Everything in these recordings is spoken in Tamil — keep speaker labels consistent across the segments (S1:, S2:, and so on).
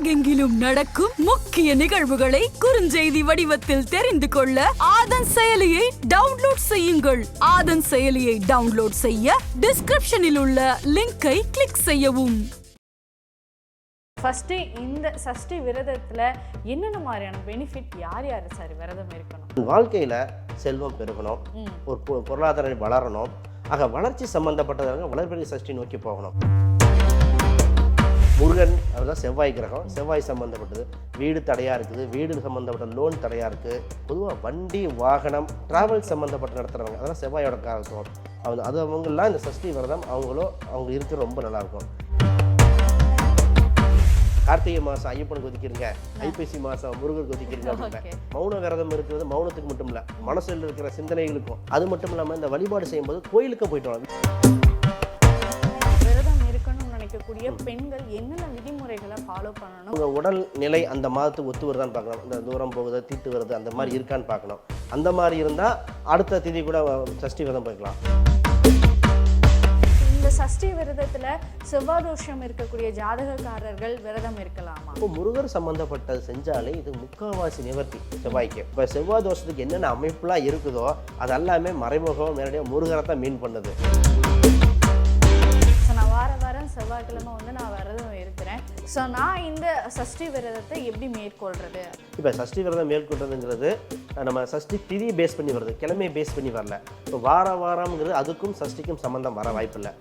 S1: உலகெங்கிலும் நடக்கும் முக்கிய நிகழ்வுகளை குறுஞ்செய்தி வடிவத்தில் தெரிந்து கொள்ள ஆதன் செயலியை டவுன்லோட் செய்யுங்கள். ஆதன் செயலியை டவுன்லோட் செய்ய டிஸ்கிரிப்ஷனில் உள்ள லிங்கை கிளிக் செய்யவும்.
S2: ஃபஸ்ட்டு இந்த சஷ்டி விரதத்தில் என்னென்ன மாதிரியான பெனிஃபிட் யார் யார் சார் விரதம் இருக்கணும்?
S3: வாழ்க்கையில் செல்வம் பெருகணும். ஒரு பொ- பொருளாதார நிலை வளரணும். ஆக வளர்ச்சி சம்பந்தப்பட்டதாக வளர்பிறை சஷ்டி நோக்கி போகணும். முருகன் அதுதான் செவ்வாய் கிரகம். செவ்வாய் சம்மந்தப்பட்டது வீடு தடையாக இருக்குது. வீடு சம்மந்தப்பட்ட லோன் தடையாக இருக்குது பொதுவாக வண்டி வாகனம் டிராவல் சம்மந்தப்பட்ட நடத்துகிறவங்க அதெல்லாம் செவ்வாயோட காரத்துவம் அவங்க அது அவங்கெல்லாம் இந்த சஷ்டி விரதம் அவங்களோ அவங்க இருக்க ரொம்ப நல்லாயிருக்கும். கார்த்திகை மாதம் ஐயப்பனுக்கு ஒதுக்கிறீங்க ஐப்பசி மாதம் முருகருக்கு ஒதுக்கிறீங்க அப்படின்னா
S2: Okay.
S3: மௌன விரதம் இருக்கிறது மௌனத்துக்கு மட்டும் இல்லை மனசில் இருக்கிற சிந்தனைகளுக்கும் அது மட்டும் இல்லாமல் இந்த வழிபாடு செய்யும்போது கோயிலுக்கும் போயிட்டு வரலாம்
S2: இருக்கணும்னு நினைக்கக்கூடிய பெண்கள் என்னென்ன விதிமுறைகளை ஃபாலோ பண்ணணும்?
S3: உங்கள் உடல் நிலை அந்த மாதத்துக்கு ஒத்து வருதான்னு பார்க்கணும். இந்த தூரம் போகுது தீட்டு வருது அந்த மாதிரி இருக்கான்னு பார்க்கணும். அந்த மாதிரி இருந்தால் அடுத்த திதி கூட சஷ்டி விரதம் போய்க்கலாம்.
S2: இந்த சஷ்டி விரதத்தில் செவ்வாதோஷம் இருக்கக்கூடிய ஜாதகக்காரர்கள் விரதம் இருக்கலாமா?
S3: இப்போ முருகர் சம்மந்தப்பட்டது செஞ்சாலே இது முக்கால்வாசி நிவர்த்தி செவ்வாய்க்கு. இப்போ செவ்வாய் தோஷத்துக்கு என்னென்ன அமைப்புலாம் இருக்குதோ அது எல்லாமே மறைமுகம் நேரடியாக முருகரை தான் மீன் பண்ணுது.
S2: செவ்வாய்க்கிழமை வந்து நான் விரதம் இருக்கிறேன். ஸோ நான் இந்த சஷ்டி விரதத்தை எப்படி மேற்கொள்றது?
S3: இப்போ சஷ்டி விரதம் மேற்கொண்டதுங்கிறது நம்ம சஷ்டி திதி பேஸ் பண்ணி வருது கிழமையை பேஸ் பண்ணி வரல. இப்போ வார வாரம்ங்கிறது அதுக்கும் சஷ்டிக்கும் சம்மந்தம் வர வாய்ப்பில்லை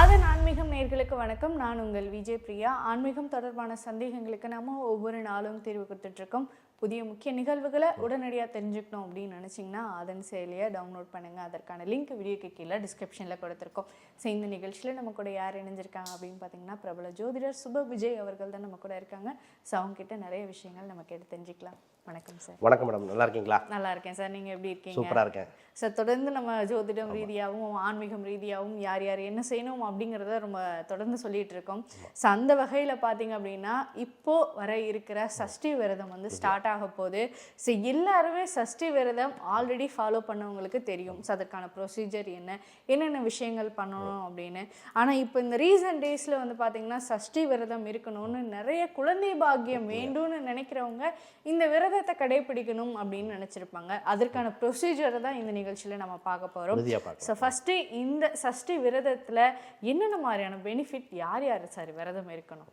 S2: அதன் ஆன்மீகம் நேர்களுக்கு வணக்கம். நான் உங்கள் விஜய் பிரியா. ஆன்மீகம் தொடர்பான சந்தேகங்களுக்கு நம்ம ஒவ்வொரு நாளும் தீர்வு கொடுத்துட்ருக்கோம் புதிய முக்கிய நிகழ்வுகளை உடனடியாக தெரிஞ்சுக்கணும் அப்படின்னு நினச்சிங்கன்னா அதன் செயலியை டவுன்லோட் பண்ணுங்கள் அதற்கான லிங்க் வீடியோக்கு கீழே டிஸ்கிரிப்ஷனில் கொடுத்துருக்கோம். ஸோ இந்த நிகழ்ச்சியில் நம்ம கூட யார் இணைஞ்சிருக்காங்க அப்படின்னு பார்த்தீங்கன்னா பிரபல ஜோதிடர் சுப விஜய் அவர்கள் தான் நம்ம கூட இருக்காங்க. ஸோ அவங்க கிட்ட நிறைய விஷயங்கள் நம்ம கேட்டு தெரிஞ்சுக்கலாம். வணக்கம் சார்
S3: வணக்கம் மேடம். நல்லா இருக்கீங்களா?
S2: நல்லா இருக்கேன் சார் நீங்கள் எப்படி இருக்கீங்க?
S3: சூப்பராக இருக்கேன்.
S2: சார் தொடர்ந்து நம்ம ஜோதிடம் ரீதியாகவும் ஆன்மீகம் ரீதியாகவும் யார் யார் என்ன செய்யணும் அப்படிங்கிறத ரொம்ப தொடர்ந்து சொல்லிட்டு இருக்கோம். ஸோ அந்த வகையில் பார்த்தீங்க அப்படின்னா இப்போ வர இருக்கிற சஷ்டி விரதம் வந்து ஸ்டார்ட் ஆக போகுது. ஸோ எல்லாருமே சஷ்டி விரதம் ஆல்ரெடி ஃபாலோ பண்ணவங்களுக்கு தெரியும். ஸோ அதற்கான ப்ரொசீஜர் என்ன என்னென்ன விஷயங்கள் பண்ணணும் அப்படின்னு. ஆனால் இப்போ இந்த ரீசன்ட் டேஸில் வந்து பார்த்தீங்கன்னா சஷ்டி விரதம் இருக்கணும்னு நிறைய குழந்தை பாக்கியம் வேண்டும்னு நினைக்கிறவங்க இந்த விரதத்தை கடைபிடிக்கணும் அப்படின்னு நினச்சிருப்பாங்க. அதற்கான ப்ரொசீஜரை தான் இந்த நிகழ்ச்சியில் நம்ம பார்க்க போகிறோம் ஸோ ஃபஸ்ட்டு இந்த சஷ்டி விரதத்தில் என்னென்ன மாதிரியான பெனிஃபிட் யார் யார் சார் விரதம் இருக்கணும்?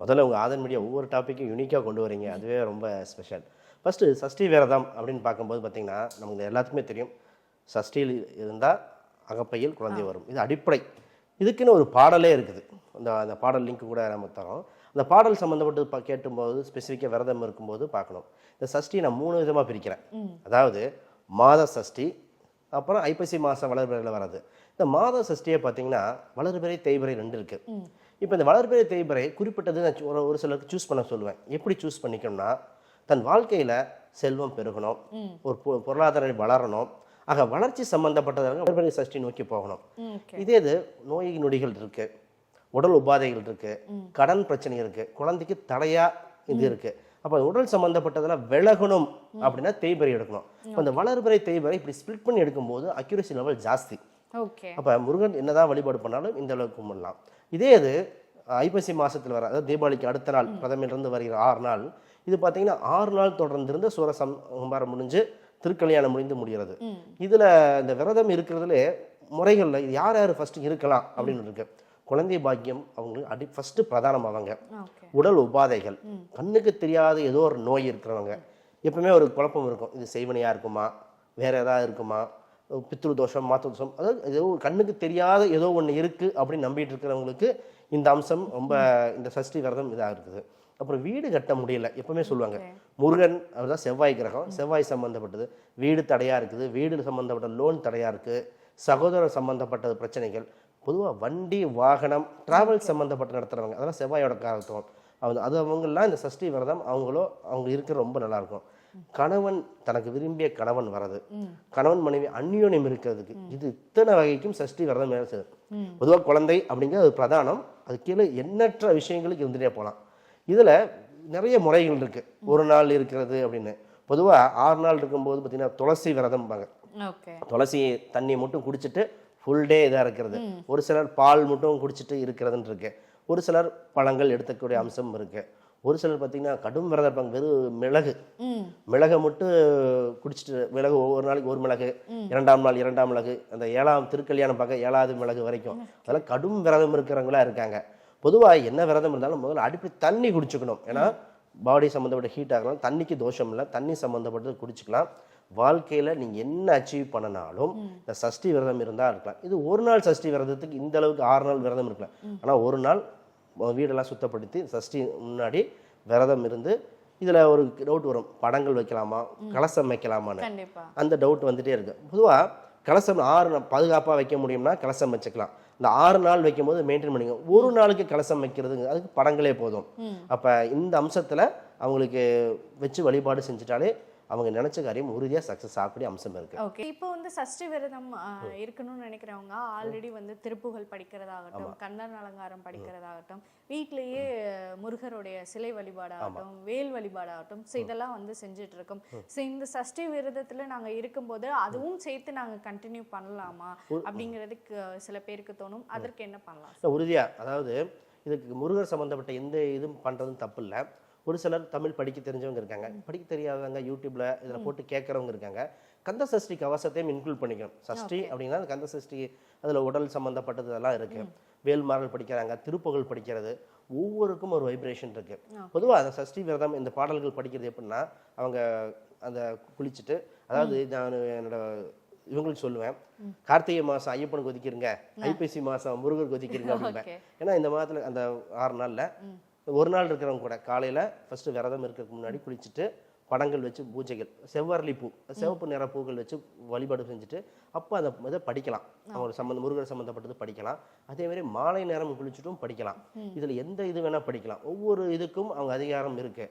S3: முதல்ல உங்கள் ஆதன் மீடியா ஒவ்வொரு டாப்பிக்கும் யூனிக்காக கொண்டு வரீங்க. அதுவே ரொம்ப ஸ்பெஷல் ஃபஸ்ட்டு சஷ்டி விரதம் அப்படின்னு பார்க்கும்போது பார்த்தீங்கன்னா நமக்கு எல்லாத்துக்குமே தெரியும். சஷ்டியில் இருந்தால் அகப்பையில் குழந்தை வரும். இது அடிப்படை. இதுக்குன்னு ஒரு பாடலே இருக்குது. அந்த அந்த பாடல் லிங்க் கூட நம்ம தரோம். அந்த பாடல் சம்மந்தப்பட்டு கேட்டும்போது ஸ்பெசிஃபிக்காக விரதம் இருக்கும்போது பார்க்கணும். இந்த சஷ்டி நான் மூணு விதமாக பிரிக்கிறேன். அதாவது மாத சஷ்டி அப்புறம் ஐப்பசி மாதம் வளர்பிறையில் வராது இந்த மாத சஷ்டியை பார்த்தீங்கன்னா வளர்பிறை தேய்பிறை ரெண்டு இருக்குது இப்போ இந்த வளர்பிறை தேய்பிறை குறிப்பிட்டது நான் ஒரு ஒரு சிலருக்கு சூஸ் பண்ண சொல்லுவேன். எப்படி சூஸ் பண்ணிக்கணும்னா தன் வாழ்க்கையில் செல்வம் பெருகணும். ஒரு பொருளாதார வளரணும். ஆக வளர்ச்சி சம்பந்தப்பட்டதாக வளர்பிறை சஷ்டி நோக்கி போகணும். இதே இது நோய் நொடிகள் இருக்கு. உடல் உபாதைகள் இருக்கு. கடன் பிரச்சனை இருக்கு. குழந்தைக்கு தடையா இது இருக்கு. அப்போ உடல் சம்பந்தப்பட்டதெல்லாம் விலகணும் அப்படின்னா தேய்பிறை எடுக்கணும். அப்ப அந்த வளர்பிறை தேய்பிறை இப்படி ஸ்ப்ளிட் பண்ணி எடுக்கும்போது அக்யூரசி லெவல் ஜாஸ்தி. அப்போ முருகன் என்னதான் வழிபாடு பண்ணாலும் இந்த அளவுக்கு கும்பிடலாம். இதே இது ஐப்பசி மாசத்துல வர அதாவது தீபாவளிக்கு அடுத்த நாள் பிரதமிலிருந்து வருகிற ஆறு நாள் இது பார்த்தீங்கன்னா ஆறு நாள் தொடர்ந்து இருந்து சூர சம்ஹாரம் முடிஞ்சு திருக்கல்யாணம் முடிந்து முடிகிறது. இதுல இந்த விரதம் இருக்கிறதுல முறைகள்ல இது யார் யார் ஃபர்ஸ்ட் இருக்கலாம் அப்படின்னு இருக்கு. குழந்தை பாக்கியம் அவங்களுக்கு அடி ஃபர்ஸ்ட் பிரதானமாவாங்க. உடல் உபாதைகள். கண்ணுக்கு தெரியாத ஏதோ ஒரு நோய் இருக்கிறவங்க. எப்பவுமே ஒரு குழப்பம் இருக்கும். இது செய்வனையா இருக்குமா? வேற ஏதாவது இருக்குமா? பித்ரு தோஷம் மாத்து தோஷம். அதாவது ஏதோ கண்ணுக்கு தெரியாத ஏதோ ஒன்று இருக்கு அப்படின்னு நம்பிட்டு இருக்கிறவங்களுக்கு இந்த அம்சம் ரொம்ப இந்த சஷ்டி விரதம் இதாக இருக்குது. அப்புறம் வீடு கட்ட முடியல. எப்பவுமே சொல்லுவாங்க. முருகன் அதுதான் செவ்வாய் கிரகம். செவ்வாய் சம்பந்தப்பட்டது. வீடு தடையா இருக்குது. வீடு சம்பந்தப்பட்ட லோன் தடையா இருக்கு. சகோதரர் சம்பந்தப்பட்ட பிரச்சனைகள். பொதுவாக வண்டி வாகனம் டிராவல் சம்மந்தப்பட்ட நடத்துகிறவங்க அதெல்லாம் செவ்வாயோட காரத்துவம் அவங்க அது அவங்கெல்லாம் இந்த சஷ்டி விரதம் அவங்களோ அவங்க இருக்க ரொம்ப நல்லா இருக்கும் கணவன் தனக்கு விரும்பிய கணவன் வரது. கணவன் மனைவி அந்யோன்யம் இருக்கிறதுக்கு. இது இத்தனை வகைக்கும் சஷ்டி விரதம் மேலே செய்யுது பொதுவாக குழந்தை அப்படிங்கிறது அது பிரதானம். அது கீழே எண்ணற்ற விஷயங்களுக்கு இருந்துட்டே போகலாம். இதில் நிறைய முறைகள் இருக்கு. ஒரு நாள் இருக்கிறது அப்படின்னு. பொதுவாக ஆறு நாள் இருக்கும்போது பார்த்தீங்கன்னா துளசி விரதம்பாங்க. துளசி தண்ணி மட்டும் குடிச்சிட்டு ஃபுல் டே இதாக இருக்கிறது. ஒரு சிலர் பால் மட்டும் குடிச்சிட்டு இருக்கிறதுன்னு இருக்கு. ஒரு சிலர் பழங்கள் எடுத்துக்கூடிய அம்சம் இருக்கு. ஒரு சிலர் பார்த்தீங்கன்னா கடும் விரதம் இருப்பாங்க. வெறும் மிளகு. மிளகை மட்டும் குடிச்சிட்டு மிளகு ஒவ்வொரு நாளைக்கு ஒரு மிளகு இரண்டாம் நாள் இரண்டாம் மிளகு அந்த ஏழாம் திருக்கல்யாணம் பார்க்க ஏழாவது மிளகு வரைக்கும். அதெல்லாம் கடும் விரதம் இருக்கிறவங்களா இருக்காங்க. பொதுவாக என்ன விரதம் இருந்தாலும் முதல்ல அடிப்படை தண்ணி குடிச்சுக்கணும். ஏன்னா பாடி சம்மந்தப்பட்ட ஹீட் ஆகலாம். தண்ணிக்கு தோஷம் இல்லை. தண்ணி சம்மந்தப்பட்டது குடிச்சுக்கலாம். வாழ்க்கையில் நீங்கள் என்ன அச்சீவ் பண்ணனாலும் இந்த சஷ்டி விரதம் இருந்தால் இருக்கலாம். இது ஒரு நாள் சஷ்டி விரதத்துக்கு இந்த அளவுக்கு ஆறு நாள் விரதம் இருக்கலாம். ஆனால் ஒரு நாள் வீடெல்லாம் சுத்தப்படுத்தி சஷ்டி முன்னாடி விரதம் இருந்து இதில் ஒரு டவுட் வரும். படங்கள் வைக்கலாமா? கலசம் வைக்கலாமான்னு. அந்த டவுட் வந்துட்டே இருக்கு. பொதுவாக கலசம் ஆறு பாதுகாப்பாக வைக்க முடியும்னா கலசம் வச்சுக்கலாம். இந்த ஆறு நாள் வைக்கும் போது மெயின்டைன் பண்ணிக்க ஒரு நாளுக்கு கலசம் வைக்கிறதுங்க அதுக்கு படங்களே போதும். அப்போ இந்த அம்சத்தில் அவங்களுக்கு வச்சு வழிபாடு செஞ்சுட்டாலே அவங்க நினைச்ச காரியம் உறுதியாக சக்ஸஸ் ஆகக்கூடிய அம்சம் இருக்கு.
S2: ஓகே இப்போ வந்து சஷ்டி விரதம் இருக்கணும்னு நினைக்கிறவங்க ஆல்ரெடி வந்து திருப்புகள் படிக்கிறதாகட்டும் கண்ணன் அலங்காரம் படிக்கிறதாகட்டும் வீட்டிலேயே முருகருடைய சிலை வழிபாடாகட்டும் வேல் வழிபாடாகட்டும் ஸோ இதெல்லாம் வந்து செஞ்சுட்டு இருக்கோம் ஸோ இந்த சஷ்டி விரதத்துல நாங்க இருக்கும்போது அதுவும் சேர்த்து நாங்க கண்டினியூ பண்ணலாமா அப்படிங்கிறதுக்கு சில பேருக்கு தோணும். அதற்கு என்ன பண்ணலாம்?
S3: இல்லை உறுதியாக அதாவது இதுக்கு முருகர் சம்மந்தப்பட்ட எந்த இதுவும் பண்ணுறதும் தப்பு இல்லை ஒரு சிலர் தமிழ் படிக்க தெரிஞ்சவங்க இருக்காங்க. படிக்க தெரியாதவங்க யூடியூப்ல இதில் போட்டு கேட்குறவங்க இருக்காங்க. கந்த சஷ்டி கவசத்தையும் இன்க்ளூட் பண்ணிக்கணும். சஷ்டி அப்படின்னா அந்த கந்த சஷ்டி அதில் உடல் சம்மந்தப்பட்டது இதெல்லாம் இருக்கு. வேல்மாறல் படிக்கிறாங்க திருப்புகழ் படிக்கிறது ஒவ்வொருக்கும் ஒரு வைப்ரேஷன் இருக்கு. பொதுவாக அந்த சஷ்டி விரதம் இந்த பாடல்கள் படிக்கிறது எப்படின்னா அவங்க அந்த குளிச்சுட்டு அதாவது நான் என்னோட இவங்களுக்கு சொல்லுவேன் கார்த்திகை மாசம் ஐயப்பனுக்கு ஒதுக்கிருங்க ஐப்பசி மாசம் முருகருக்கு ஒதுக்கிருங்க அப்படின்பேன்
S2: Okay.
S3: ஏன்னா இந்த மாதத்துல அந்த ஆறு நாள்ல ஒரு நாள் இருக்கிறவங்க கூட காலையில் ஃபஸ்ட்டு விரதம் இருக்கிறதுக்கு முன்னாடி குளிச்சுட்டு படங்கள் வச்சு பூஜைகள் செவ்வரளி பூ சிவப்பு நிற பூக்கள் வச்சு வழிபாடு செஞ்சுட்டு அப்போ அந்த இதை படிக்கலாம். அவங்க சம்மந்த முருகர் சம்மந்தப்பட்டது படிக்கலாம். அதே மாதிரி மாலை நேரம் குளிச்சுட்டும் படிக்கலாம். இதுல எந்த இது வேணா படிக்கலாம். ஒவ்வொரு இதுக்கும் அவங்க அதிகாரம் இருக்கு.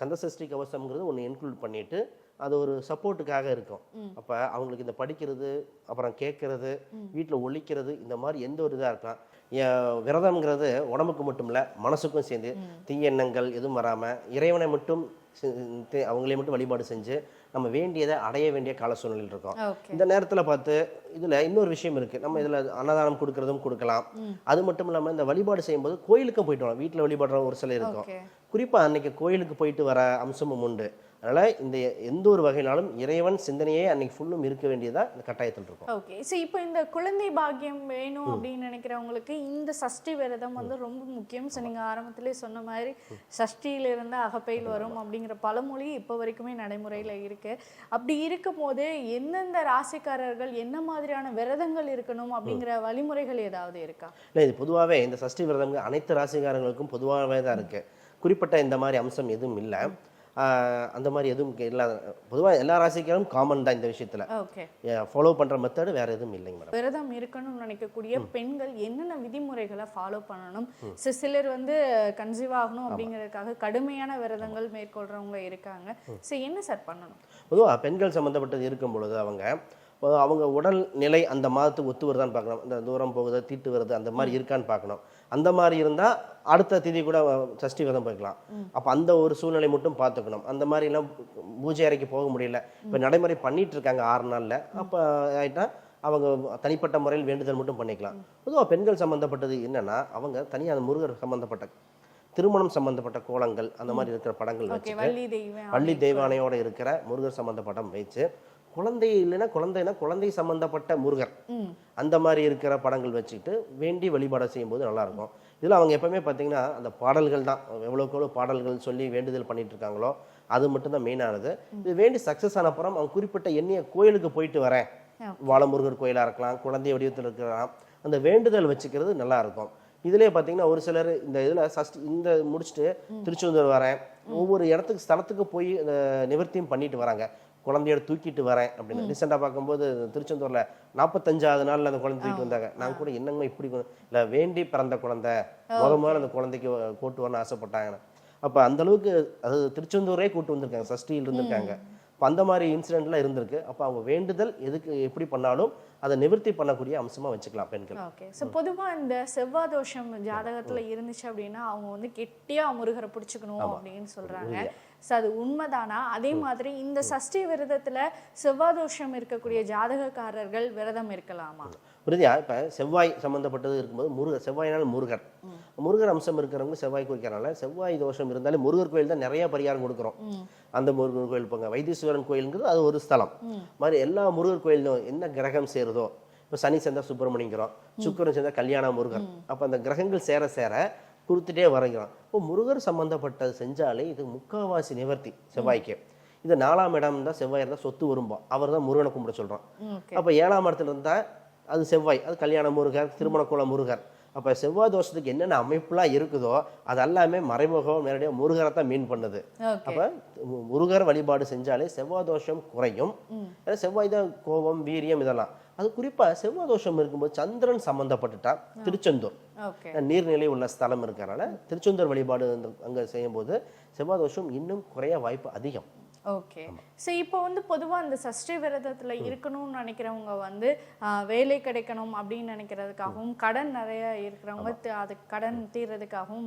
S3: கந்தசஷ்டி கவசம்ங்கிறது ஒன்று இன்க்ளூட் பண்ணிட்டு அது ஒரு சப்போர்ட்டுக்காக இருக்கும். அப்ப அவங்களுக்கு இந்த படிக்கிறது அப்புறம் கேட்கறது வீட்ல ஒழிக்கிறது இந்த மாதிரி எந்த ஒரு இதா இருக்கலாம். விரதம்ங்கிறது உடம்புக்கு மட்டும் இல்ல மனசுக்கும் சேர்ந்து தீய எண்ணங்கள் எதுவும் வராம இறைவனை மட்டும் அவங்களே மட்டும் வழிபாடு செஞ்சு நம்ம வேண்டியதை அடைய வேண்டிய கால சூழ்நிலையில் இருக்கோம். இந்த நேரத்துல பார்த்து இதுல இன்னொரு விஷயம் இருக்கு. நம்ம இதுல அன்னதானம் கொடுக்கறதும் கொடுக்கலாம். அது மட்டும் இல்லாம இந்த வழிபாடு செய்யும்போது கோயிலுக்கும் போயிட்டு வரலாம். வீட்டுல வழிபடுற ஒரு சிலர் இருக்கும்.
S2: ஓகே.
S3: குறிப்பா அன்னைக்கு கோயிலுக்கு போயிட்டு வர அம்சமும் உண்டு. அதனால இந்த எந்த ஒரு வகையினாலும் இறைவன் சிந்தனையே அன்னைக்கு ஃபுல்லும் இருக்க வேண்டியதா இந்த கட்டாயத்தில் இருக்கும்.
S2: ஓகே ஸோ இப்போ இந்த குழந்தை பாக்கியம் வேணும் அப்படின்னு நினைக்கிறவங்களுக்கு இந்த சஷ்டி விரதம் வந்து ரொம்ப முக்கியம். ஸோ நீங்கள் ஆரம்பத்திலே சொன்ன மாதிரி சஷ்டியிலிருந்து அகப்பையில் வரும் அப்படிங்கிற பழமொழி இப்போ வரைக்குமே நடைமுறையில் இருக்கு. அப்படி இருக்கும் போது எந்தெந்த ராசிக்காரர்கள் என்ன மாதிரியான விரதங்கள் இருக்கணும் அப்படிங்கிற வழிமுறைகள் ஏதாவது இருக்கா?
S3: இல்லை இது பொதுவாகவே இந்த சஷ்டி விரதம் அனைத்து ராசிக்காரங்களுக்கும் பொதுவாகவே தான் இருக்கு. குறிப்பிட்ட இந்த மாதிரி அம்சம் எதுவும் இல்லை. அந்த மாதிரி எதுவும் இல்லாத பொதுவாக எல்லா ராசிக்காரும் காமன் தான் இந்த விஷயத்துல.
S2: ஓகே
S3: ஃபாலோ பண்ற மெத்தடு வேற எதுவும் இல்லைங்க மேடம்
S2: விரதம் இருக்கணும்னு நினைக்கக்கூடிய பெண்கள் என்னென்ன விதிமுறைகளை ஃபாலோ பண்ணணும்? சிலர் வந்து கன்சீவ் ஆகணும் அப்படிங்கிறதுக்காக கடுமையான விரதங்கள் மேற்கொள்றவங்க இருக்காங்க. ஸோ என்ன சார் பண்ணணும்?
S3: பொதுவாக பெண்கள் சம்மந்தப்பட்டது இருக்கும் பொழுது அவங்க அவங்க உடல் நிலை அந்த மாதத்துக்கு ஒத்து வருதான்னு பார்க்கணும். இந்த தூரம் போகுது தீட்டு வருது அந்த மாதிரி இருக்கான்னு பார்க்கணும். அந்த மாதிரி இருந்தால் அடுத்த திதி கூட சஷ்டி விரதம் போய்க்கலாம். அப்போ அந்த ஒரு சூழ்நிலை மட்டும் பார்த்துக்கணும் அந்த மாதிரிலாம் பூஜை அறைக்கு போக முடியல. இப்போ நடைமுறை பண்ணிட்டு இருக்காங்க ஆறு நாளில். அப்போ ஆயிட்டா அவங்க தனிப்பட்ட முறையில் வேண்டுதல் மட்டும் பண்ணிக்கலாம். பொதுவாக பெண்கள் சம்மந்தப்பட்டது என்னன்னா அவங்க தனியாக அந்த முருகர் சம்மந்தப்பட்ட திருமணம் சம்மந்தப்பட்ட கோலங்கள் அந்த மாதிரி இருக்கிற படங்கள் வச்சு
S2: வள்ளி
S3: பள்ளி தெய்வானையோட இருக்கிற முருகர் சம்பந்த படம் வச்சு குழந்தை இல்லைன்னா குழந்தைன்னா குழந்தை சம்பந்தப்பட்ட முருகர். அந்த மாதிரி இருக்கிற படங்கள் வச்சுக்கிட்டு வேண்டி வழிபாடு செய்யும்போது நல்லா இருக்கும் இதில் அவங்க எப்பவுமே பார்த்தீங்கன்னா அந்த பாடல்கள் தான். எவ்வளோக்கு எவ்வளோ பாடல்கள் சொல்லி வேண்டுதல் பண்ணிட்டு இருக்காங்களோ அது மட்டும்தான் மெயினானது இது வேண்டி சக்ஸஸ் ஆன அப்புறம் அவங்க குறிப்பிட்ட எண்ணிய கோயிலுக்கு போயிட்டு வரேன். வாழமுருகர் கோயிலாக இருக்கலாம் குழந்தை வடிவத்தில் இருக்கலாம். அந்த வேண்டுதல் வச்சுக்கிறது நல்லா இருக்கும் இதுலயே பார்த்தீங்கன்னா ஒரு சிலர் இந்த இதில் சஷ்டி இந்த முடிச்சுட்டு திருச்செந்தூர் வரேன். ஒவ்வொரு இடத்துக்கு ஸ்தலத்துக்கு போய் நிவர்த்தியும் பண்ணிட்டு வராங்க. குழந்தையோட தூக்கிட்டு வரேன் அப்படின்னு. ரீசெண்டாக பார்க்கும்போது திருச்செந்தூர்ல நாற்பத்தஞ்சாவது நாள்ல அந்த குழந்தை தூக்கிட்டு வந்தாங்க. நான் கூட என்னங்க இப்படி இல்ல வேண்டி பிறந்த குழந்தை. முத முதல்ல அந்த குழந்தைக்கு கூட்டு வரணும்னு ஆசைப்பட்டாங்க அப்ப அந்த அளவுக்கு அதாவது திருச்செந்தூரே கூட்டு வந்திருக்காங்க. சஷ்டியில் இருந்திருக்காங்க. அப்ப அந்த மாதிரி இன்சிடென்ட்லாம் இருந்திருக்கு. அப்ப அவங்க வேண்டுதல் எதுக்கு எப்படி பண்ணாலும் அதை நிவர்த்தி பண்ணக்கூடிய அம்சமா வச்சுக்கலாம் பெண்கள்.
S2: ஓகே ஸோ பொதுவாக இந்த செவ்வாய் தோஷம் ஜாதகத்துல இருந்துச்சு அப்படின்னா அவங்க வந்து கெட்டியா முருகரை பிடிச்சிக்கணும் அப்படின்னு சொல்றாங்க. ஸோ அது உண்மைதானா? அதே மாதிரி இந்த சஷ்டி விரதத்துல செவ்வாய் தோஷம் இருக்கக்கூடிய ஜாதகக்காரர்கள் விரதம் இருக்கலாமா?
S3: உறுதியா? இப்போ செவ்வாய் சம்மந்தப்பட்டது இருக்கும்போது முருகர் செவ்வாயினால் முருகர் முருகர் அம்சம் இருக்கிறவங்க செவ்வாய் குறிக்கிறனால செவ்வாய் தோஷம் இருந்தாலே முருகர் கோயில் தான் நிறைய பரிகாரம் கொடுக்குறோம். அந்த முருகர் கோயில் போங்க. வைத்தீஸ்வரன் கோயிலுங்கிறது அது ஒரு ஸ்தலம். மாதிரி எல்லா முருகர் கோயிலும் என்ன கிரகம் சேருதோ இப்போ சனி சேர்ந்தா சுப்பிரமணியங்கிறோம் சுக்கிரன் சேர்ந்தா கல்யாண முருகன். அப்போ அந்த கிரகங்கள் சேர சேர கொடுத்துட்டே வரைகிறோம். இப்போ முருகர் சம்பந்தப்பட்டது செஞ்சாலே இது முக்காவாசி நிவர்த்தி செவ்வாய்க்கு. இது நாலாம் இடம் தான் செவ்வாய் இருந்தால் சொத்து விரும்பும் அவர் தான் முருகனை கும்பிட சொல்கிறோம் அப்போ ஏழாம் இடத்துல இருந்தால் அது செவ்வாய் அது கல்யாண முருகர் திருமணக்குள முருகர். அப்போ செவ்வாய் தோஷத்துக்கு என்னென்ன அமைப்புலாம் இருக்குதோ அது எல்லாமே மறைமுகம் நேரடியாக முருகரை தான் மீன் பண்ணுது. அப்போ முருகர் வழிபாடு செஞ்சாலே செவ்வாய் தோஷம் குறையும். ஏன்னா செவ்வாய் தான் கோபம் வீரியம் இதெல்லாம். அது குறிப்பாக செவ்வாய் தோஷம் இருக்கும்போது சந்திரன் சம்மந்தப்பட்டுட்டா திருச்செந்தூர். நீர்நிலை உள்ள ஸ்தலம் இருக்கிறனால திருச்செந்தூர் வழிபாடு அங்க செய்யும்போது செவ்வாய் தோஷம் இன்னும் குறைய வாய்ப்பு அதிகம்.
S2: ஓகே. ஸோ இப்போ வந்து பொதுவாக அந்த சஷ்டி விரதத்தில் இருக்கணும்னு நினைக்கிறவங்க வந்து வேலை கிடைக்கணும் அப்படின்னு நினைக்கிறதுக்காகவும் கடன் நிறைய இருக்கிறவங்க தி- அதுக்கு கடன் தீர்றதுக்காகவும்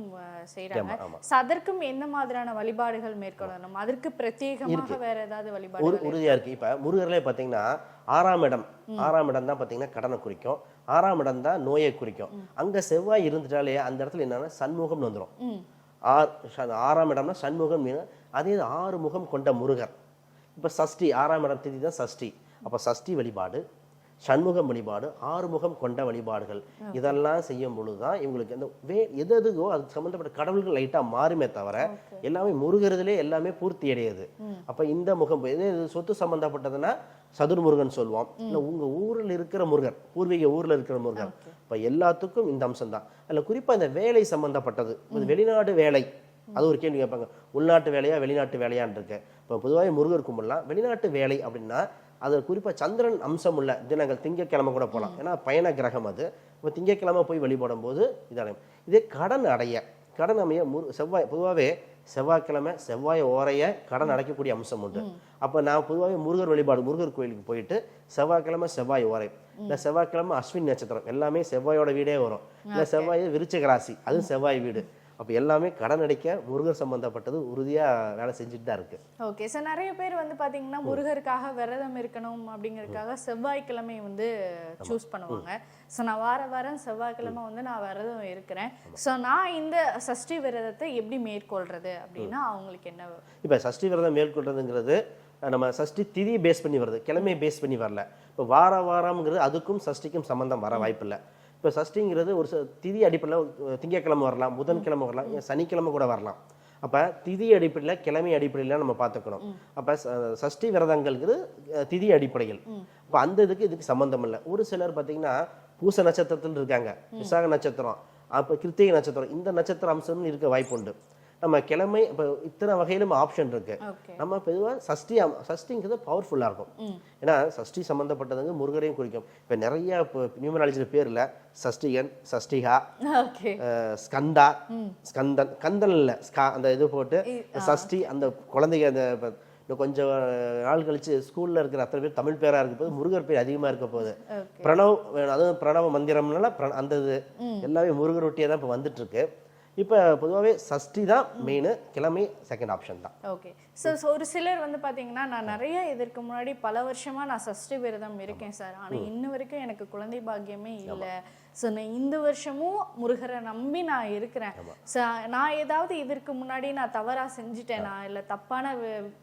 S2: செய்கிறாங்க. ஸோ அதற்கும் எந்த மாதிரியான வழிபாடுகள் மேற்கொள்ளணும்? அதற்கு பிரத்யேகமாக வேற ஏதாவது
S3: ஒரு
S2: வழிபாடுகள்
S3: உறுதியா இருக்கு. இப்ப முருகர்லே பாத்தீங்கன்னா ஆறாம் இடம். ஆறாம் இடம் தான் பாத்தீங்கன்னா கடனை குறிக்கும். ஆறாம் இடம் தான் நோயை குறிக்கும். அங்க செவ்வாய் இருந்துட்டாலே அந்த இடத்துல என்னன்னா சண்முகம்னு வந்துரும்.
S2: ம்.
S3: ஆர் ச- ஆறாம் இடம்னா சண்முகம் மீன் அதே ஆறு முகம் கொண்ட முருகர் இப்ப சஷ்டி ஆறாம் இடம் திதி தான் சஷ்டி. அப்ப சஷ்டி வழிபாடு சண்முகம் வழிபாடு ஆறுமுகம் கொண்ட வழிபாடுகள். இதெல்லாம் செய்யும் பொழுது தான் இவங்களுக்கு அந்த வே எது எதுக்கோ அது சம்மந்தப்பட்ட கடவுள்கள் லைட்டா மாறுமே தவிர எல்லாமே முருகிறதுலே எல்லாமே பூர்த்தி அடையுது. அப்ப இந்த முகம் இதே இது சொத்து சம்பந்தப்பட்டதுன்னா சதுர்முருகன் சொல்லுவோம் இல்ல உங்க ஊர்ல இருக்கிற முருகர் பூர்வீக ஊர்ல இருக்கிற முருகர் இப்ப எல்லாத்துக்கும் இந்த அம்சம் தான் அதுல குறிப்பா இந்த வேலை சம்பந்தப்பட்டது. இது வெளிநாடு வேலை. அது ஒரு கேள்வி கேட்பாங்க. உள்நாட்டு வேலையா வெளிநாட்டு வேலையான்னு இருக்கு இப்போ பொதுவாக முருகர் கும்பிடலாம். வெளிநாட்டு வேலை அப்படின்னா அது குறிப்பா சந்திரன் அம்சம் உள்ள தினங்கள் திங்கட்கிழமை கூட போகலாம் ஏன்னா பயண கிரகம் அது. இப்போ திங்கட்கிழமை போய் வழிபடும் போது இதடையும் இதே கடன் அடைய கடன் அமைய முரு செவ்வாய் பொதுவாகவே செவ்வாய்க்கிழமை செவ்வாய் ஓரைய கடன் அடைக்கக்கூடிய அம்சம் உண்டு. அப்போ நான் பொதுவாகவே முருகர் வழிபாடு முருகர் கோயிலுக்கு போயிட்டு செவ்வாய்க்கிழமை செவ்வாய் ஓரை இல்லை செவ்வாய்க்கிழமை அஸ்வின் நட்சத்திரம். எல்லாமே செவ்வாயோட வீடே வரும். இல்லை செவ்வாய் விருச்சிக ராசி அதுவும் செவ்வாய் வீடு. அப்போ எல்லாமே கடன் அடைக்க முருகர் சம்பந்தப்பட்டது உறுதியாக வேலை செஞ்சுட்டு தான் இருக்கு.
S2: ஓகே சார் நிறைய பேர் வந்து பாத்தீங்கன்னா முருகருக்காக விரதம் இருக்கணும் அப்படிங்கறதுக்காக செவ்வாய்க்கிழமை வந்து சூஸ் பண்ணுவாங்க. ஸோ நான் வார வாரம் செவ்வாய்க்கிழமை வந்து நான் விரதம் இருக்கிறேன். ஸோ நான் இந்த சஷ்டி விரதத்தை எப்படி மேற்கொள்றது அப்படின்னா அவங்களுக்கு என்ன
S3: இப்போ சஷ்டி விரதம் மேற்கொள்றதுங்கிறது நம்ம சஷ்டி திதி பேஸ் பண்ணி வருது கிழமையை பேஸ் பண்ணி வரல. இப்போ வார வாரம்ங்கிறது அதுக்கும் சஷ்டிக்கும் சம்பந்தம் வர வாய்ப்பில்லை. இப்போ சஷ்டிங்கிறது ஒரு திதி அடிப்படையில் திங்கக்கிழமை வரலாம் புதன்கிழமை வரலாம் சனிக்கிழமை கூட வரலாம். அப்போ திதி அடிப்படையில் கிழமை அடிப்படையில் நம்ம பார்த்துக்கணும். அப்போ சஷ்டி விரதங்கள்ங்கிறது அஹ், திதி அடிப்படையில். அப்போ அந்த இதுக்கு இதுக்கு சம்மந்தம் இல்லை. ஒரு சிலர் பார்த்தீங்கன்னா பூச நட்சத்திரத்தில் இருக்காங்க விசாக நட்சத்திரம் அப்போ கிருத்திகை நட்சத்திரம் இந்த நட்சத்திர அம்சம்னு இருக்க வாய்ப்பு உண்டு நம்ம கிழமை இப்போ இத்தனை வகையிலும் ஆப்ஷன் இருக்கு. நம்ம பொதுவாக சஷ்டி சஷ்டிங்கிறது பவர்ஃபுல்லாக இருக்கும். ஏன்னா சஷ்டி சம்மந்தப்பட்டதுங்க முருகரையும் குறிக்கும். இப்போ நிறைய நியூமராலஜியில் பேரில் சஷ்டிகன் சஷ்டிகா ஸ்கந்தா ஸ்கந்தன் கந்தன் இல்லை. ஸ்கா அந்த இது போட்டு சஷ்டி அந்த குழந்தைங்க அந்த இன்னும் கொஞ்சம் நாள் கழிச்சு ஸ்கூல்ல இருக்கிற அத்தனை பேர் தமிழ் பேரா இருக்க போது முருகர் பேர் அதிகமா இருக்க போகுது. பிரணவ். அதுவும் பிரணவ மந்திரம்னால அந்த இது எல்லாமே முருகர் ஒட்டியே தான் இப்போ வந்துட்டு இருக்கு. இப்போ பொதுவாகவே சஷ்டி தான் மெயின் கிழமை செகண்ட் ஆப்ஷன் தான்.
S2: ஓகே ஸோ ஒரு சிலர் வந்து பார்த்தீங்கன்னா நான் நிறைய இதற்கு முன்னாடி பல வருஷமா நான் சஷ்டி விரதம் இருக்கேன் சார். ஆனால் இன்ன வரைக்கும் எனக்கு குழந்தை பாக்கியமே இல்லை. ஸோ நான் இந்த வருஷமும் முருகரை நம்பி நான் இருக்கிறேன். ஸோ நான் ஏதாவது இதற்கு முன்னாடி நான் தவறாக செஞ்சுட்டேனா இல்லை தப்பான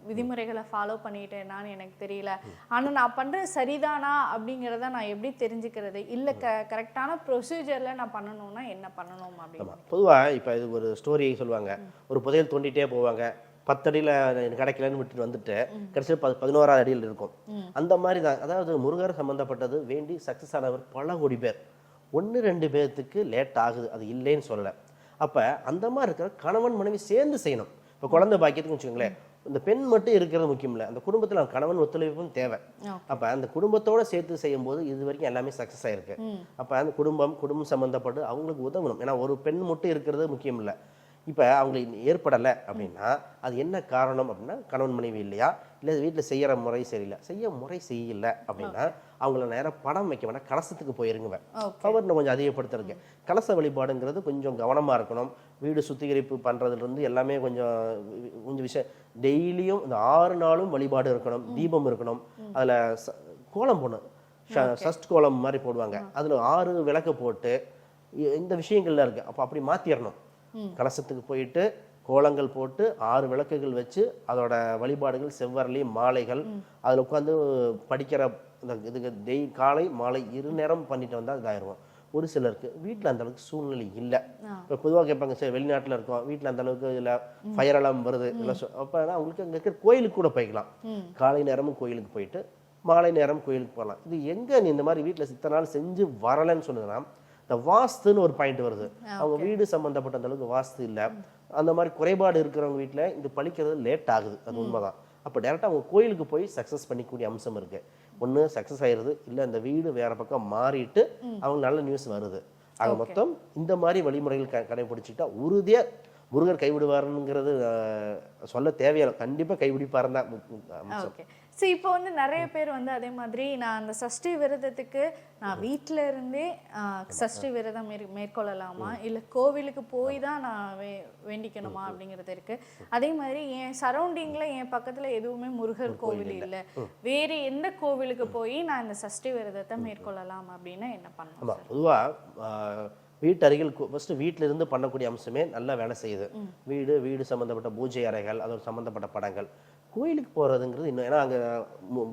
S2: விதிமுறைகளை ஃபாலோ பண்ணிட்டேனான்னு எனக்கு தெரியல. ஆனால் நான் பண்ணுறது சரிதானா அப்படிங்கிறத நான் எப்படி தெரிஞ்சுக்கிறது? இல்லை க கரெக்டான ப்ரொசீஜரில் நான் பண்ணணும்னா என்ன பண்ணணும் அப்படின்னு
S3: பொதுவாக இப்போ இது ஒரு ஸ்டோரி சொல்லுவாங்க. ஒரு புதையல் தோண்டிட்டே போவாங்க. பத்தடியில் கிடைக்கலன்னு விட்டுட்டு வந்துட்டு கடைசியில் ப பதினோராவது அடியில் இருக்கும். அந்த மாதிரி தான். அதாவது முருகர் சம்மந்தப்பட்டது வேண்டி சக்ஸஸ் ஆனவர் பல கோடி பேர். ஒன்று ரெண்டு பேர்த்துக்கு லேட் ஆகுது. அது இல்லைன்னு சொல்லலை. அப்போ அந்த மாதிரி இருக்கிற கணவன் மனைவி சேர்ந்து செய்யணும். இப்போ குழந்தை பாக்கியத்துக்கு வச்சுக்கோங்களேன். இந்த பெண் மட்டும் இருக்கிறது முக்கியம் இல்லை அந்த குடும்பத்தில் கணவன் ஒத்துழைப்பும் தேவை. அப்போ அந்த குடும்பத்தோட சேர்த்து செய்யும்போது இது வரைக்கும் எல்லாமே சக்ஸஸ் ஆயிருக்கு. அப்போ அந்த குடும்பம் குடும்பம் சம்மந்தப்பட்டு அவங்களுக்கு உதவணும். ஏன்னா ஒரு பெண் மட்டும் இருக்கிறது முக்கியம் இல்லை இப்போ அவங்களுக்கு ஏற்படலை அப்படின்னா அது என்ன காரணம் அப்படின்னா கணவன் மனைவி இல்லையா? இல்லை வீட்டில் செய்கிற முறை சரியில்லை. செய்ய முறை சரியில்லை அப்படின்னா அவங்கள நேரம் படம் வைக்க வேணாம் கலசத்துக்கு போயிருங்க
S2: ஓகே
S3: பவர் இன்னும் கொஞ்சம் அதிகப்படுத்திருக்கு கலச வழிபாடுங்கிறது கொஞ்சம் கவனமாக இருக்கணும். வீடு சுத்திகரிப்பு பண்ணுறதுலேருந்து எல்லாமே கொஞ்சம் கொஞ்சம் விஷயம். டெய்லியும் இந்த ஆறு நாளும் வழிபாடு இருக்கணும் தீபம் இருக்கணும். அதில் கோலம் போடணும். சஷ்ட் கோலம் மாதிரி போடுவாங்க. அதுல ஆறு விளக்கு போட்டு இந்த விஷயங்கள்லாம் இருக்கு. அப்போ அப்படி மாத்திரணும். கலசத்துக்கு போயிட்டு கோலங்கள் போட்டு ஆறு விளக்குகள் வச்சு அதோட வழிபாடுகள் செவ்வரளி மாலைகள் அதுல உட்காந்து படிக்கிற இந்த இதுக்கு டெய் காலை மாலை இரு நேரம் பண்ணிட்டு வந்தா இதாயிருவோம். ஒரு சிலருக்கு வீட்டில் அந்த அளவுக்கு சூழ்நிலை இல்லை. இப்போ பொதுவாக கேட்பாங்க சரி வெளிநாட்டில் இருக்கோம். வீட்டில் அந்த அளவுக்கு இல்லை. ஃபயர் அலாம் வருது. இல்லை அப்போ அவங்களுக்கு அங்கே இருக்கிற கோயிலுக்கு கூட போய்க்கலாம். காலை நேரமும் கோயிலுக்கு போயிட்டு மாலை நேரம் கோயிலுக்கு போகலாம் இது எங்க நீ இந்த மாதிரி வீட்டில் சித்த நாள் செஞ்சு வரலைன்னு சொன்னதுன்னா இந்த வாஸ்துன்னு ஒரு பாயிண்ட் வருது. அவங்க வீடு சம்பந்தப்பட்ட அந்த அளவுக்கு வாஸ்து இல்லை. அந்த மாதிரி குறைபாடு இருக்கிறவங்க வீட்டில் இது பழிக்கிறது லேட் ஆகுது. அது உண்மைதான். அப்போ டேரெக்டாக அவங்க கோயிலுக்கு போய் சக்ஸஸ் பண்ணிக்கூடிய அம்சம் இருக்கு. ஒன்று சக்ஸஸ் ஆயிருது இல்லை அந்த வீடு வேற பக்கம் மாறிட்டு அவங்க நல்ல நியூஸ் வருது. ஆக மொத்தம் இந்த மாதிரி வழிமுறைகள் க கடைபிடிச்சிட்டா உறுதியாக முருகர் கைவிடுவாருங்கிறது சொல்ல தேவையில்லை. கண்டிப்பாக கைவிடிப்பாருன்னு தான் மு- மு- அம்சம்
S2: ஓகே ஸோ இப்போ வந்து நிறைய பேர் வந்து அதே மாதிரி நான் அந்த சஷ்டி விரதத்துக்கு நான் வீட்டில் இருந்தே சஷ்டி விரதம் மேற் மேற்கொள்ளலாமா? இல்லை கோவிலுக்கு போய் தான் நான் வே வேண்டிக்கணுமா அப்படிங்கிறது இருக்கு. அதே மாதிரி என் சரௌண்டிங்கில் என் பக்கத்தில் எதுவுமே முருகர் கோவில் இல்லை. வேறு எந்த கோவிலுக்கு போய் நான் இந்த சஷ்டி விரதத்தை மேற்கொள்ளலாம் அப்படின்னா என்ன பண்ணணும்
S3: ஆமாம் பொதுவாக வீட்டு அருகில் ஃபஸ்ட்டு வீட்டில இருந்து பண்ணக்கூடிய அம்சமே நல்லா வேலை செய்யுது. வீடு வீடு சம்மந்தப்பட்ட பூஜை அறைகள் அதோட சம்மந்தப்பட்ட படங்கள். கோயிலுக்கு போகிறதுங்கிறது இன்னும் ஏன்னா அங்கே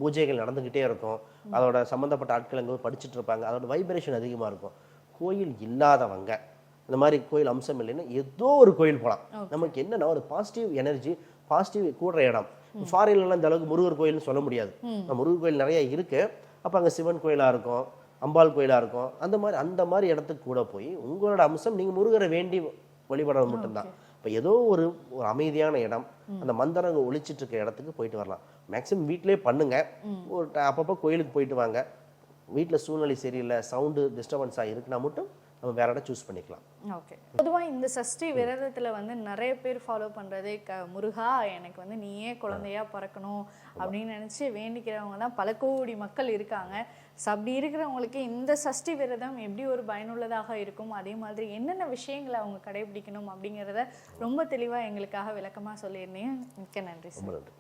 S3: பூஜைகள் நடந்துக்கிட்டே இருக்கும். அதோட சம்மந்தப்பட்ட ஆட்கள் அங்கே படிச்சுட்டு இருப்பாங்க. அதோட வைப்ரேஷன் அதிகமாக இருக்கும். கோயில் இல்லாதவங்க இந்த மாதிரி கோயில் அம்சம் இல்லைன்னா ஏதோ ஒரு கோயில் போகலாம் நமக்கு என்னன்னா ஒரு பாசிட்டிவ் எனர்ஜி பாசிட்டிவ் கூடுற இடம். ஃபாரின்லாம் இந்த அளவுக்கு முருகர் கோயில்னு சொல்ல முடியாது. முருகர் கோயில் நிறைய இருக்கு. அப்போ அங்கே சிவன் கோயிலாக இருக்கும் அம்பாள் கோயிலாக இருக்கும். அந்த மாதிரி அந்த மாதிரி இடத்துக்கு கூட போய் உங்களோட அம்சம் நீங்கள் முருகரை வேண்டி வழிபடுறது மட்டும்தான். இப்போ ஏதோ ஒரு ஒரு அமைதியான இடம் அந்த மந்திரங்கள் ஒழிச்சிட்டு இருக்க இடத்துக்கு போயிட்டு வரலாம். மேக்ஸிமம் வீட்டிலே பண்ணுங்க. ஒரு ட- அப்பப்போ கோயிலுக்கு போயிட்டு வாங்க. வீட்டில் சூழ்நிலை சரியில்லை சவுண்டு டிஸ்டர்பன்ஸாக இருக்குன்னா மட்டும் நம்ம வேற இடம் சூஸ் பண்ணிக்கலாம்.
S2: ஓகே பொதுவாக இந்த சஷ்டி விரதத்தில் வந்து நிறைய பேர் ஃபாலோ பண்ணுறதே க முருகா எனக்கு வந்து நீயே குழந்தையா பிறக்கணும் அப்படின்னு நினச்சி வேண்டிக்கிறவங்க தான் பல கோடி மக்கள் இருக்காங்க. ஸோ அப்படி இருக்கிறவங்களுக்கு இந்த சஷ்டி விரதம் எப்படி ஒரு பயனுள்ளதாக இருக்கும்? அதே மாதிரி என்னென்ன விஷயங்களை அவங்க கடைபிடிக்கணும் அப்படிங்கிறத ரொம்ப தெளிவாக எங்களுக்காக விளக்கமாக சொல்லியிருந்தீங்க. மிக்க நன்றி சார்